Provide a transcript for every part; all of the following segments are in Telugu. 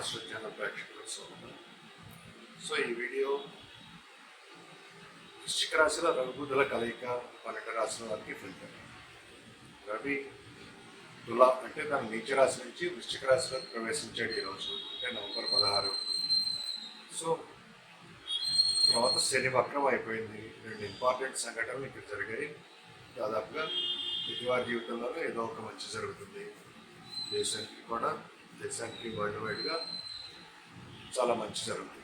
కళాప్రగడ అశ్వత్ ఛానల్ ప్రేక్షకులకు స్వాగతం సో ఈ వీడియో వృశ్చిక రాశిలో రఘుబుధుల కలయిక పన్నెండు రాశుల వారికి ఫలితం. రవి తుల అంటే తన నీచ రాశి నుంచి వృశ్చిక రాశిలోకి ప్రవేశించాడు ఈరోజు అంటే నవంబర్ పదహారు. సో తర్వాత శని వక్రం అయిపోయింది. రెండు ఇంపార్టెంట్ సంఘటనలు ఇక్కడ జరిగాయి. దాదాపుగా ప్రతివారి జీవితంలోనే ఏదో ఒక మంచి జరుగుతుంది. దేశానికి కూడా దేశానికి వరల్డ్ వైడ్గా చాలా మంచి జరుగుతుంది.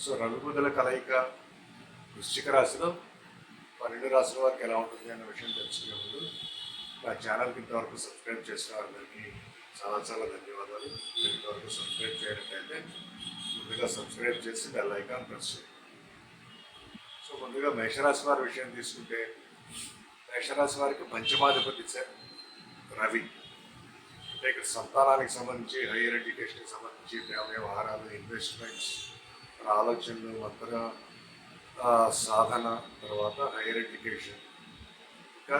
సో రఘుబుధుల కలయిక వృశ్చిక రాశిలో పన్నెండు రాశుల వారికి ఎలా ఉంటుంది అనే విషయం తెలుసుకునే ముందు నా ఛానల్కి ఇంతవరకు సబ్స్క్రైబ్ చేసిన వారందరికీ చాలా చాలా ధన్యవాదాలు. మీరు ఇంతవరకు సబ్స్క్రైబ్ చేయనట్లయితే ముందుగా సబ్స్క్రైబ్ చేసి బెల్ ఐకాన్ ప్రెస్ చేయండి. సో ముందుగా మేషరాశి వారి విషయం తీసుకుంటే మేషరాశి వారికి పంచమాధిపతి స- రవి. అంటే ఇక్కడ సంతానానికి సంబంధించి హైయర్ ఎడ్యుకేషన్కి సంబంధించి వ్యవహారాలు ఇన్వెస్ట్మెంట్స్ ఆలోచనలు మంత్ర సాధన తర్వాత హైయర్ ఎడ్యుకేషన్ ఇంకా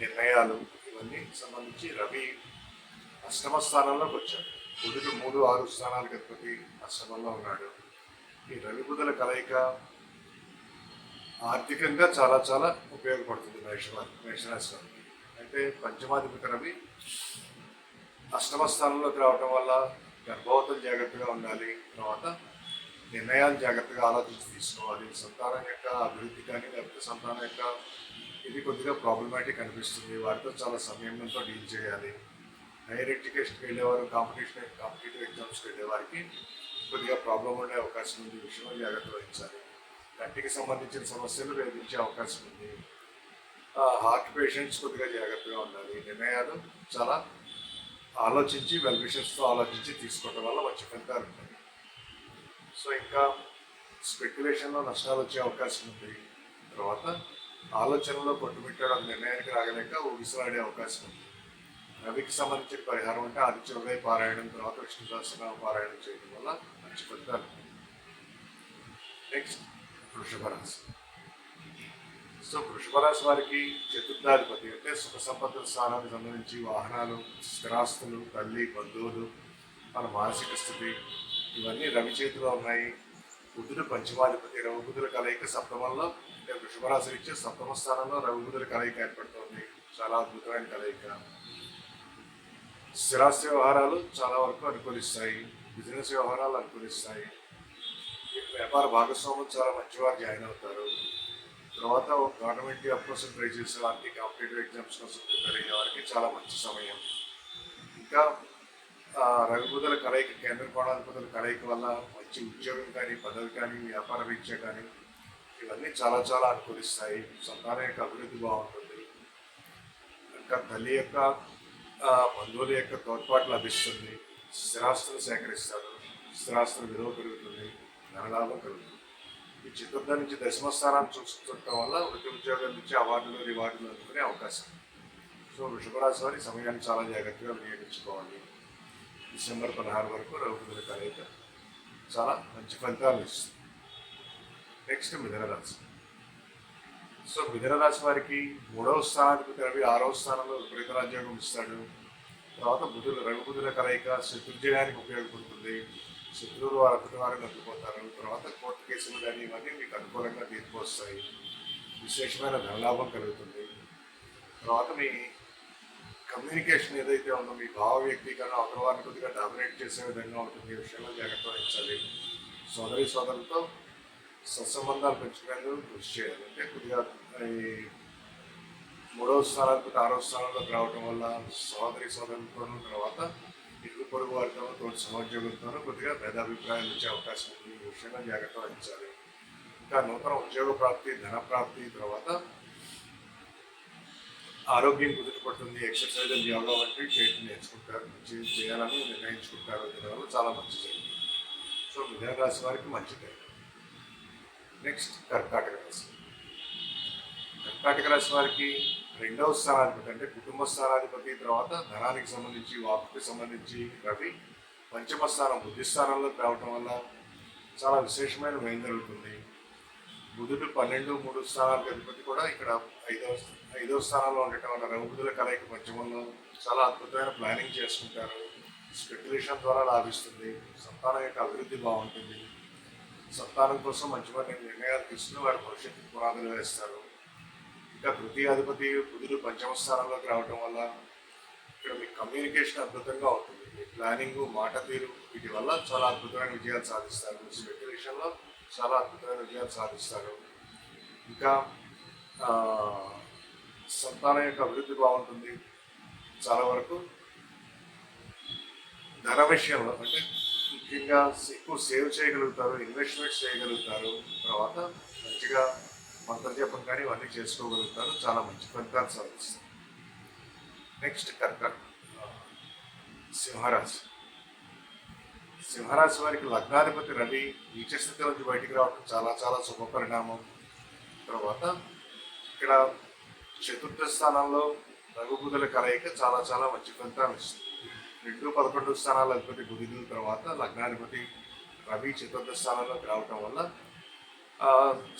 నిర్ణయాలు ఇవన్నీ సంబంధించి రవి అష్టమ స్థానంలోకి వచ్చాడు. బుధుడు మూడు ఆరు స్థానాలకు అధిపతి అష్టమంలో ఉన్నాడు. ఈ రవి బుధుల కలయిక ఆర్థికంగా చాలా చాలా ఉపయోగపడుతుంది మేషవారి మేషరాశి వారికి. అయితే పంచమాధిపతి రవి అష్టమ స్థానంలోకి రావటం వల్ల గర్భవతం జాగ్రత్తగా ఉండాలి. తర్వాత నిర్ణయాలు జాగ్రత్తగా ఆలోచించి తీసుకోవాలి. సంతానం యొక్క అభివృద్ధి కానీ లేకపోతే సంతానం యొక్క ఇది కొద్దిగా ప్రాబ్లమాటిక్ అనిపిస్తుంది. వారితో చాలా సంయమనంతో డీల్ చేయాలి. హైయర్ ఎడ్యుకేషన్కి వెళ్ళేవారు కాంపిటీషన్ కాంపిటేటివ్ ఎగ్జామ్స్కి వెళ్ళేవారికి కొద్దిగా ప్రాబ్లం ఉండే అవకాశం ఉంది. విషయంలో జాగ్రత్త వహించాలి. కంటికి సంబంధించిన సమస్యలు వేధించే అవకాశం ఉంది. హార్ట్ పేషెంట్స్ కొద్దిగా జాగ్రత్తగా ఉండాలి. నిర్ణయాలు చాలా ఆలోచించి వెల్ విషన్స్తో ఆలోచించి తీసుకోవడం వల్ల మంచి ఫలితాలు ఉంటాయి. సో ఇంకా స్పెక్యులేషన్లో నష్టాలు వచ్చే అవకాశం ఉంది. తర్వాత ఆలోచనలో కొట్టుమిట్టడం నిర్ణయానికి రాగలేక ఊగిసలాడే అవకాశం ఉంది. రవికి సంబంధించిన పరిహారం అంటే ఆదిత్య ఉదయ పారాయణం తర్వాత విష్ణు సహస్రనామ పారాయణం చేయడం వల్ల మంచి ఫలితాలు నెక్స్ట్ వృషభ రాశి. సో వృషభరాశి వారికి చతుర్థాధిపతి అంటే సుఖ సంపదల స్థానానికి సంబంధించి వాహనాలు స్థిరాస్తులు తల్లి బంధువులు మన మానసిక స్థితి ఇవన్నీ రవి చేతిలో ఉన్నాయి. బుద్ధుడు పంచమాధిపతి రవి కలయిక సప్తమంలో అంటే వృషభరాశి ఇచ్చే సప్తమ స్థానంలో రవి కలయిక ఏర్పడుతోంది. చాలా అద్భుతమైన కలయిక. స్థిరాస్తి వ్యవహారాలు చాలా వరకు అనుకూలిస్తాయి. బిజినెస్ వ్యవహారాలు అనుకూలిస్తాయి. వ్యాపార భాగస్వాములు చాలా మంచివారు జాయిన్ అవుతారు. తర్వాత గవర్నమెంట్ జాబ్ కోసం ట్రై చేసే వారికి కాంపిటేటివ్ ఎగ్జామ్స్ కోసం ప్రిపేర్ అయ్యే వారికి చాలా మంచి సమయం. ఇంకా ఆ, కలయిక కేంద్ర కోణాధిపతుల కలయిక వల్ల మంచి ఉద్యోగం కానీ పదవి కానీ వ్యాపార రీత్యా కానీ ఇవన్నీ చాలా చాలా అనుకూలిస్తాయి. సంతానం యొక్క అభివృద్ధి బాగుంటుంది. ఇంకా తల్లి యొక్క బంధువుల యొక్క తోడ్పాటు లభిస్తుంది. స్థిరాస్తులు సేకరిస్తారు. స్థిరాస్తుల విలువ పెరుగుతుంది. ధనలాభం కలుగుతుంది. ఈ చిత్రం నుంచి దశమ స్థానాన్ని చూస్తుండటం వల్ల వృత్తి ఉద్యోగం నుంచి అవార్డులు రివార్డులు అందుకునే అవకాశం. సో వృషభరాశి వారి సమయాన్ని చాలా జాగ్రత్తగా వినియోగించుకోవాలి. డిసెంబర్ పదహారు వరకు రఘుపతుల కలయిక చాలా మంచి ఫలితాలు ఇస్తుంది. నెక్స్ట్ మిథునరాశి. సో మిథునరాశి వారికి మూడవ స్థానానికి రవి ఆరవ స్థానంలో విపరీత రాజ్యోగం ఇస్తాడు. తర్వాత బుధులు రఘుబుధుల కలయిక శత్రుజయానికి ఉపయోగపడుతుంది. శత్రువులు వారు అద్భుత వారిని నొప్పిపోతారు తర్వాత కోర్టు కేసులు కానీ ఇవన్నీ మీకు అనుకూలంగా తీర్పు వస్తాయి. విశేషమైన ధనలాభం కలుగుతుంది. తర్వాత మీ కమ్యూనికేషన్ ఏదైతే ఉందో మీ భావ వ్యక్తీకరణ అవతల వారిని కొద్దిగా డామినేట్ చేసే విధంగా ఉంటుంది. ఈ విషయంలో జాగ్రత్త వహించాలి. సోదరి సోదరులతో సత్సంబంధాలు పెంచుకునేందుకు కృషి చేయాలి. అంటే కొద్దిగా ఈ మూడవ స్థానానికి ఆరవ స్థానంలోకి రావడం వల్ల సోదరి సోదరులతోనూ తర్వాత పొరుగు వారితోనూ తోటి సహోద్యోగులతోనూ కొద్దిగా భేదాభిప్రాయాలు వచ్చే అవకాశం ఉంది. ఈ విషయంలో జాగ్రత్త వహించాలి. ఇంకా నూతన ఉద్యోగ ప్రాప్తి ధన ప్రాప్తి తర్వాత ఆరోగ్యం కుదుటపడుతుంది ఎక్సర్సైజ్ యోగా వంటివి చేయటం నేర్చుకుంటారు. చేయాలని నిర్ణయించుకుంటారు. దీనివల్ల చాలా మంచి జరిగింది సో మిథున రాశి వారికి మంచి టైం. నెక్స్ట్ కర్కాటక రాశి. కర్కాటక రాశి వారికి రెండవ స్థానాధిపతి అంటే కుటుంబ స్థానాధిపతి తర్వాత ధనానికి సంబంధించి వాకుకి సంబంధించి రవి పంచమ స్థానం బుద్ధి స్థానంలోకి రావటం వల్ల చాలా విశేషమైన వ్యయం జరుగుతుంది. బుధుడు పన్నెండు మూడు స్థానాలకు అధిపతి కూడా ఇక్కడ ఐదవ ఐదవ స్థానంలో ఉండటం వల్ల రవి కలయిక పంచమంలో చాలా అద్భుతమైన ప్లానింగ్ చేసుకుంటారు. స్పెక్యులేషన్ ద్వారా లాభిస్తుంది. సంతానం యొక్క అభివృద్ధి బాగుంటుంది. సంతానం కోసం మంచి మంచి నిర్ణయాలు తీసుకుని వారి భవిష్యత్తు పునాదులు వేస్తారు. ఇంకా తృతీయాధిపతి బుధుడు పంచమ స్థానంలోకి రావటం వల్ల ఇక్కడ మీ కమ్యూనికేషన్ అద్భుతంగా ఉంటుంది మీ ప్లానింగ్ మాట తీరు వీటి వల్ల చాలా అద్భుతమైన విజయాలు సాధిస్తారు. స్పెక్యులేషన్లో చాలా అద్భుతమైన విజయాలు సాధిస్తారు. ఇంకా సంతానం యొక్క అభివృద్ధి బాగుంటుంది. చాలా వరకు ధన విషయంలో అంటే ముఖ్యంగా ఎక్కువ సేవ్ చేయగలుగుతారు ఇన్వెస్ట్మెంట్ చేయగలుగుతారు. తర్వాత మంచిగా మంత్రజపం కానీ ఇవన్నీ చేసుకోగలుగుతారు. చాలా మంచి ఫలితాలు సాధిస్తారు. నెక్స్ట్ కర్కట్ సింహరాశి. సింహరాశి వారికి లగ్నాధిపతి రవి నీచస్థితి నుంచి బయటికి రావడం చాలా చాలా శుభ పరిణామం. తర్వాత ఇక్కడ చతుర్థ స్థానంలో రఘుబుధుల కలయిక చాలా చాలా మంచి ఫలితాలు ఇస్తుంది. రెండు పదకొండు స్థానాల అధిపతి బుధుల తర్వాత లగ్నాధిపతి రవి చతుర్థ స్థానంలోకి రావటం వల్ల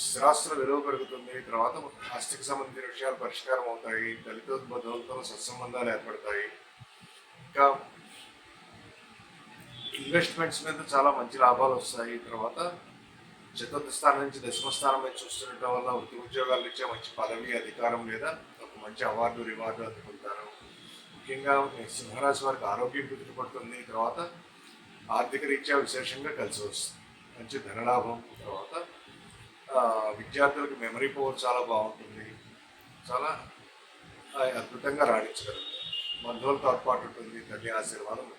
స్థిరాస్తుల విలువ పెరుగుతుంది. తర్వాత ఆస్తికి సంబంధించిన విషయాలు పరిష్కారం అవుతాయి. దళిత బంధువులతో సత్సంబంధాలు ఏర్పడతాయి. ఇంకా ఇన్వెస్ట్మెంట్స్ మీద చాలా మంచి లాభాలు వస్తాయి. తర్వాత చతుర్థ స్థానం నుంచి దశమ స్థానం మీద చూస్తుండటం వల్ల వృత్తి ఉద్యోగాలు ఇచ్చే మంచి పదవి అధికారం లేదా ఒక మంచి అవార్డు రివార్డు అందుకుంటారు. ముఖ్యంగా సింహరాశి వారికి ఆరోగ్యం కుదుటపడుతుంది. తర్వాత ఆర్థిక రీత్యా విశేషంగా కలిసి వస్తుంది. మంచి ధనలాభం. తర్వాత విద్యార్థులకు మెమరీ పవర్ చాలా బాగుంటుంది. చాలా అద్భుతంగా రాణించగలరు బంధువుల తోడ్పాటు ఉంటుంది. తల్లి ఆశీర్వాదం.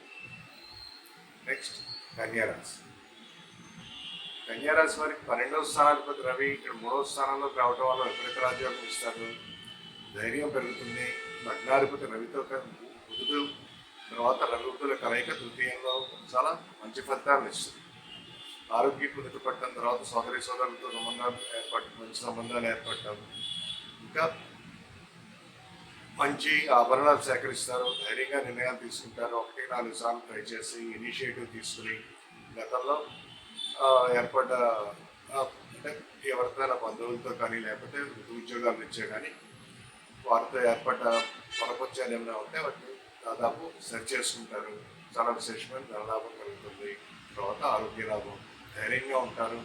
నెక్స్ట్ కన్యారాశి. కన్యారాశి వారికి పన్నెండవ స్థానాధిపతి రవి ఇక్కడ మూడవ స్థానంలోకి రావడం వల్ల విపరీత రాజ్యాలు ఇస్తారు. ధైర్యం పెరుగుతుంది. లగ్నాధిపతి రవితో బుధుడు తర్వాత రవి కలయిక తృతీయంలో చాలా మంచి ఫలితాలను ఇస్తుంది. ఆరోగ్యం పట్టిన తర్వాత సోదరి సోదరులతో సంబంధాలు ఏర్పడటం మంచి సంబంధాలు ఏర్పడటం. ఇంకా మంచి ఆభరణాలు సేకరిస్తారు ధైర్యంగా నిర్ణయాలు తీసుకుంటారు. ఒకటి నాలుగు సార్లు ట్రై చేసి ఇనిషియేటివ్ తీసుకుని గతంలో ఏర్పడ్డ అంటే ఎవరికైనా బంధువులతో కానీ లేకపోతే ఉద్యోగాలు ఇచ్చే కానీ వారితో ఏర్పడ్డ పొరపచ్చాలు ఏమైనా ఉంటే వాటిని దాదాపు సరి చేసుకుంటారు. చాలా విశేషమైన ధనలాభం కలుగుతుంది. తర్వాత ఆరోగ్య లాభం. ధైర్యంగా ఉంటారు.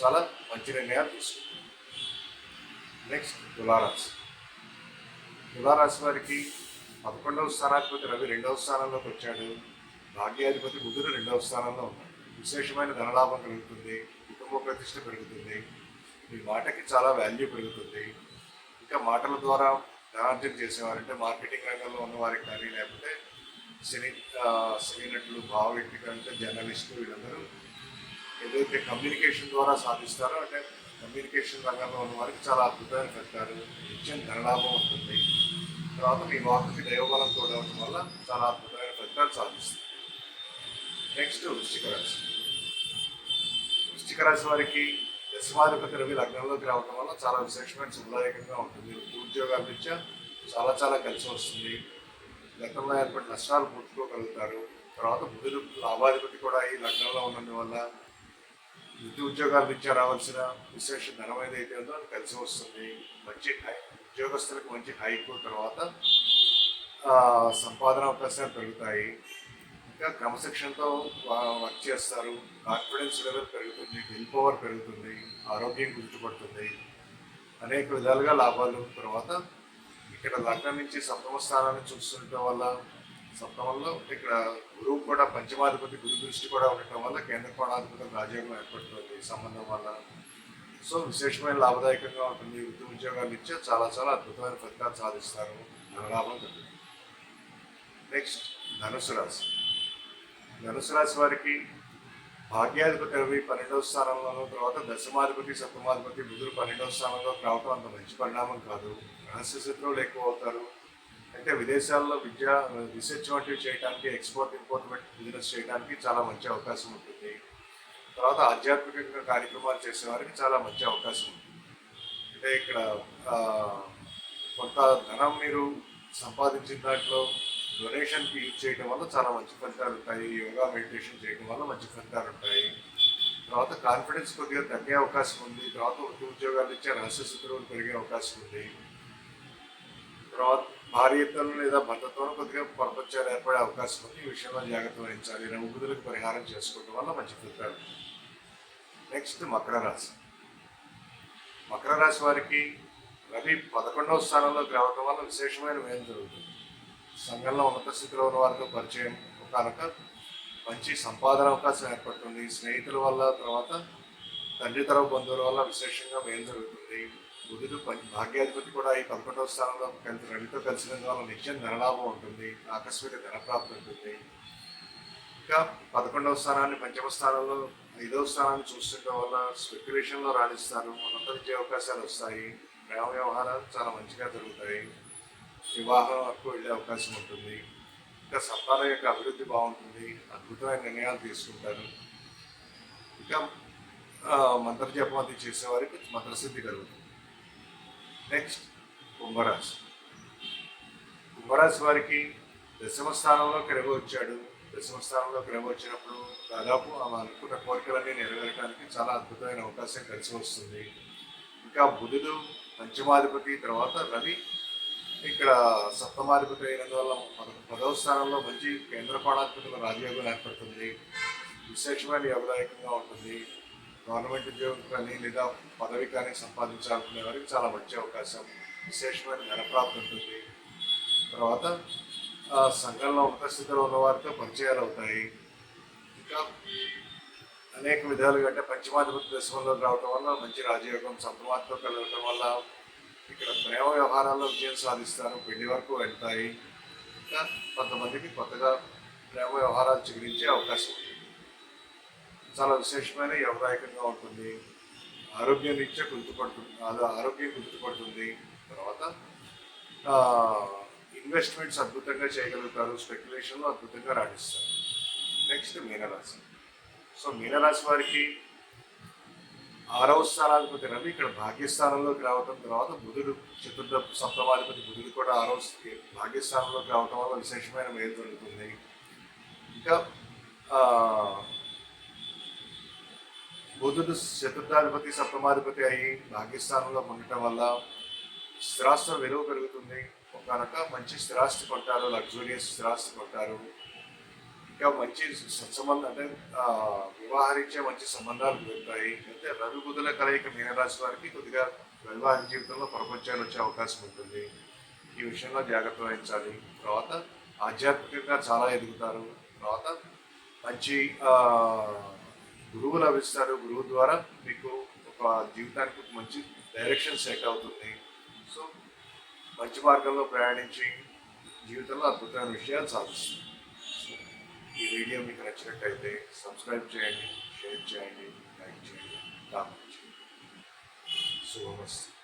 చాలా మంచి నిర్ణయాలు తీసుకుంటారు. నెక్స్ట్ తులారాశి. తులారాశి వారికి పదకొండవ స్థానాధిపతి రవి రెండవ స్థానంలోకి వచ్చాడు. భాగ్యాధిపతి బుధుడు రెండవ స్థానంలో ఉన్నాడు విశేషమైన ధనలాభం కలుగుతుంది. కుటుంబ ప్రతిష్ట పెరుగుతుంది. మీ మాటకి చాలా వాల్యూ పెరుగుతుంది. ఇంకా మాటల ద్వారా ధనార్జన చేసేవారంటే మార్కెటింగ్ రంగంలో ఉన్న వారికి కానీ లేకపోతే సినీ సినీ నటులు భావ వ్యక్తి కంటే జర్నలిస్టులు వీళ్ళందరూ ఏదైతే కమ్యూనికేషన్ ద్వారా సాధిస్తారో అంటే కమ్యూనికేషన్ రంగంలో ఉన్న వారికి చాలా అద్భుతమైన ఫలితాలు నిత్యం ధనలాభం ఉంటుంది తర్వాత మీ వాకుకి దైవబలం తోడవడం వల్ల చాలా అద్భుతమైన ఫలితాలు సాధిస్తుంది. నెక్స్ట్ వృష్టిక రాశి. వృష్టిక రాశి వారికి దశమాధిపతి రవి లగ్నంలోకి రావడం వల్ల చాలా విశేషమైన శుభదాయకంగా ఉంటుంది. ఉద్యోగాల రీత్యా చాలా చాలా కలిసి వస్తుంది. గతంలో ఏర్పడిన నష్టాలు పూడ్చుకోగలుగుతారు తర్వాత బుధుడు లాభాధిపతి కూడా ఈ లగ్నంలో ఉన్నందువల్ల వృత్తి ఉద్యోగాల నుంచి రావాల్సిన విశేష ధనం ఏదైతే ఉందో అది కలిసి వస్తుంది. మంచి హై ఉద్యోగస్తులకు మంచి హైకు తర్వాత సంపాదన అవకాశాలు పెరుగుతాయి. ఇంకా క్రమశిక్షణతో వర్క్ చేస్తారు. కాన్ఫిడెన్స్ లెవెల్ పెరుగుతుంది. విల్ పవర్ పెరుగుతుంది. ఆరోగ్యం గుర్తుపడుతుంది. అనేక విధాలుగా లాభాలు తర్వాత ఇక్కడ లగ్నం నుంచి సప్తమ స్థానాన్ని చూస్తుండటం వల్ల సప్తమంలో ఇక్కడ గురువు కూడా పంచమాధిపతి గురు దృష్టి కూడా ఉండటం వల్ల కేంద్ర కోణాధిపతి రాజయోగం ఏర్పడుతుంది. ఈ సంబంధం వల్ల. సో విశేషమైన లాభదాయకంగా ఉంటుంది. వృత్తి ఉద్యోగాలు ఇచ్చే చాలా చాలా అద్భుతమైన ఫలితాలు సాధిస్తారు. ధనలాభం కలుగుతుంది. నెక్స్ట్ ధనుసు రాశి. ధనుసు రాశి వారికి భాగ్యాధిపతి రవి పన్నెండవ స్థానంలోనూ తర్వాత దశమాధిపతి సప్తమాధిపతి బుధుడు పన్నెండవ స్థానంలో రావటం అంత మంచి పరిణామం కాదు. రహస్య శత్రువులు ఎక్కువ అవుతారు. అంటే విదేశాల్లో విద్య రీసెర్చ్ వంటివి చేయడానికి ఎక్స్పోర్ట్ ఇంపోర్ట్ బిజినెస్ చేయడానికి చాలా మంచి అవకాశం ఉంటుంది. తర్వాత ఆధ్యాత్మికంగా కార్యక్రమాలు చేసేవారికి చాలా మంచి అవకాశం ఉంటుంది. అంటే ఇక్కడ కొంత ధనం మీరు సంపాదించిన దాంట్లో డొనేషన్కి యూజ్ చేయడం వల్ల చాలా మంచి ఫలితాలు ఉంటాయి. యోగా మెడిటేషన్ చేయడం వల్ల మంచి ఫలితాలు ఉంటాయి. తర్వాత కాన్ఫిడెన్స్ కొద్దిగా తగ్గే అవకాశం ఉంది. తర్వాత వృత్తి ఉద్యోగాలు ఇచ్చే రహస్య శత్రువులు పెరిగే అవకాశం ఉంది. తర్వాత భార్యతో లేదా భర్తతో కొద్దిగా ప్రపంచాలు ఏర్పడే అవకాశం ఉంది. ఈ విషయంలో జాగ్రత్త వహించాలి. నవ్వుదులకు పరిహారం చేసుకోవడం వల్ల మంచి ఫలితాలు. నెక్స్ట్ మకర రాశి. మకర రాశి వారికి రవి పదకొండవ స్థానంలోకి రావడం వల్ల విశేషమైన మేలు జరుగుతుంది. సంఘంలో ఉన్నత స్థితిలో ఉన్న వారితో పరిచయం కనుక మంచి సంపాదన అవకాశం ఏర్పడుతుంది. స్నేహితుల వల్ల తర్వాత తండ్రి తరపు బంధువుల వల్ల విశేషంగా మేలు జరుగుతుంది. బుధుడు పం- భాగ్యాధిపతి కూడా ఈ పదకొండవ స్థానంలో కలిసి రవితో కలిసినందు వల్ల నిత్యం ధనలాభం ఉంటుంది ఆకస్మిక ధనప్రాప్తి ఉంటుంది. ఇంకా పదకొండవ స్థానాన్ని పంచమ స్థానంలో ఐదవ స్థానాన్ని చూస్తుండడం వల్ల స్పెక్యులేషన్లో రాణిస్తారు. ఉన్నత విద్య అవకాశాలు వస్తాయి. ప్రేమ వ్యవహారాలు చాలా మంచిగా జరుగుతాయి. వివాహం వరకు వెళ్ళే అవకాశం ఉంటుంది. ఇంకా సంతానం యొక్క అభివృద్ధి బాగుంటుంది. అద్భుతమైన నిర్ణయాలు తీసుకుంటారు. ఇంకా ఆ, మంత్ర జపం అది చేసేవారికి మంత్రసిద్ధి కలుగుతుంది. నెక్స్ట్ కుంభరాశి. కుంభరాశి వారికి దశమ స్థానంలో క్రమ వచ్చాడు. దశమ స్థానంలో క్రమ వచ్చినప్పుడు దాదాపు ఆమె అనుకున్న కోరికలన్నీ నెరవేరడానికి చాలా అద్భుతమైన అవకాశం కలిసి వస్తుంది. ఇంకా బుధుడు పంచమాధిపతి తర్వాత రవి. ఇక్కడ సప్తమాధిపతి అయినందువల్ల పద- పదవ స్థానంలో మంచి కేంద్రపాణాధిపతుల రాజయోగం ఏర్పడుతుంది. విశేషమైన యోగదాయకంగా ఉంటుంది. గవర్నమెంట్ ఉద్యోగం కానీ లేదా పదవి కానీ సంపాదించాలనుకునే వారికి చాలా మంచి అవకాశం. విశేషమైన ధనప్రాప్తి ఉంటుంది. తర్వాత ఆ, సంఘంలో ఉన్నత స్థితిలో ఉన్న వారితో పరిచయాలు అవుతాయి. ఇంకా అనేక విధాలుగా అంటే పంచమాధిపతి దశమంలో రావటం వల్ల మంచి రాజయోగం సప్తమాత్తో కలగటం వల్ల ఇక్కడ ప్రేమ వ్యవహారాల్లో విజయం సాధిస్తారు. పెళ్ళి వరకు వెళ్తాయి. ఇంకా కొంతమందికి కొత్తగా ప్రేమ వ్యవహారాలు చిగురించే అవకాశం ఉంది చాలా విశేషమైన యోగదాయకంగా ఉంటుంది. ఆరోగ్యం రీత్యా గుర్తుపడుతుంది అది ఆరోగ్యం గుర్తుపడుతుంది. తర్వాత ఇన్వెస్ట్మెంట్స్ అద్భుతంగా చేయగలుగుతారు స్పెక్యులేషన్లో అద్భుతంగా రాణిస్తారు. నెక్స్ట్ మీనరాశి. సో మీనరాశి వారికి ఆరవ స్థానాధిపతి రవి ఇక్కడ భాగ్యస్థానంలోకి రావటం తర్వాత బుధుడు చతుర్థ సప్తమాధిపతి బుధుడు కూడా ఆరవ భాగ్యస్థానంలోకి రావటం వల్ల విశేషమైన మేలు జరుగుతుంది. ఇంకా బుధుడు చతుర్థాధిపతి సప్తమాధిపతి అయ్యి భాగ్యస్థానంలో ఉండటం వల్ల స్థిరాస్తుల విలువ పెరుగుతుంది. కనుక మంచి స్థిరాస్తి కొంటారు లగ్జూరియస్ స్థిరాస్తి కొంటారు ఇంకా మంచి సత్సంబంధం అంటే వివాహరించే మంచి సంబంధాలు పెరుగుతాయి. అంటే రవి బుధుల కలయిక మీనరాశి వారికి కొద్దిగా వైవాహిక జీవితంలో ప్రపంచాలు వచ్చే అవకాశం ఉంటుంది. ఈ విషయంలో జాగ్రత్త వహించాలి. తర్వాత ఆధ్యాత్మికంగా చాలా ఎదుగుతారు. తర్వాత మంచి గురువు లభిస్తారు గురువు ద్వారా మీకు ఒక జీవితానికి ఒక మంచి డైరెక్షన్ సెట్ అవుతుంది. సో మంచి మార్గంలో ప్రయాణించి జీవితంలో అద్భుతమైన విషయాలు సాధిస్తుంది. ఈ వీడియో మీకు నచ్చినట్టయితే సబ్స్క్రైబ్ చేయండి షేర్ చేయండి లైక్ చేయండి కామెంట్ చేయండి. శుభమస్తు